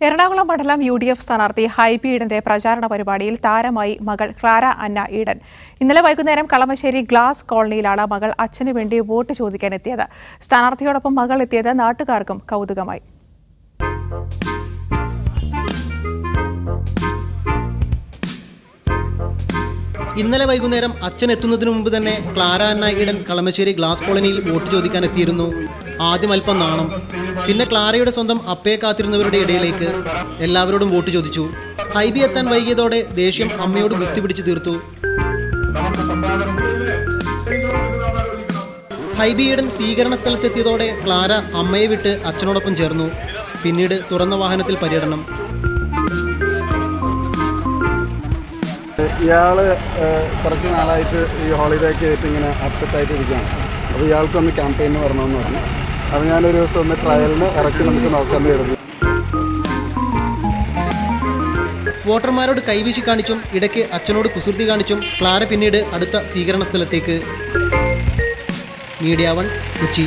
എറണാകുളം മണ്ഡലം U D F സ്ഥാനാർത്ഥി ഹൈബി ഈഡന്റെ പ്രചാരണ പരിപാടിയിൽ താരമായി മകൾ ക്ലാര അന്ന ഈഡൻ ഇന്നലെ വൈകുന്നേരം കളമശ്ശേരി ഗ്ലാസ് കോളനിയിലാണ് മകൾ അച്ഛനു വേണ്ടി വോട്ട് ചോദിക്കാനെത്തിയത്. സ്ഥാനാർത്ഥിയോടൊപ്പം മകൾ എത്തിയത് നാട്ടുകാർക്കും കൗതുകമായി. ഇന്നലെ വൈകുന്നേരം അച്ഛൻ എത്തുന്നതിന് മുമ്പ് തന്നെ Clara Anna Eden Kalamassery glass കോളനിയിൽ വോട്ട് ചോദിക്കാൻ എത്തിയിരുന്നു. ആദ്യം അല്പം നാണം. പിന്നെ ക്ലാരയുടെ സ്വന്തം അപ്പയെ കാത്തിരുന്നവരുടെ ഇടയിലേക്ക് എല്ലാവരോടും വോട്ട് ചോദിച്ചു. ഹൈബി എത്താൻ വൈകിയതോടെ ദേഷ്യം അമ്മയോട് ഗുസ്തി പിടിച്ചു തീർത്തു. ഹൈബി ഈഡൻ സ്വീകരണ സ്ഥലത്തെത്തിയതോടെ ക്ലാര അമ്മയെ വിട്ട് അച്ഛനോടൊപ്പം ചേർന്നു. പിന്നീട് തുറന്ന വാഹനത്തിൽ പര്യടനം. ഇയാൾ കുറച്ച് നാളായിട്ട് ഈ ഹോളിഡേ ഒക്കെ ആയിട്ട് ഇങ്ങനെ അപ്സെറ്റ് ആയിട്ട് ഇരിക്കുകയാണ് അപ്പോൾ ഇയാൾക്ക് ഒന്ന് ക്യാമ്പയിന് വരണമെന്ന് പറഞ്ഞു. അപ്പോൾ ഞാനൊരു ദിവസം ഒന്ന് ട്രയലിന് ഇറക്കി നമുക്ക് നോക്കാമെന്ന് കരുതി. വോട്ടർമാരോട് കൈവീശി കാണിച്ചും ഇടയ്ക്ക് അച്ഛനോട് കുസൃതി കാണിച്ചും ക്ലാര പിന്നീട് അടുത്ത സ്വീകരണ സ്ഥലത്തേക്ക് മീഡിയ വൺ കൊച്ചി.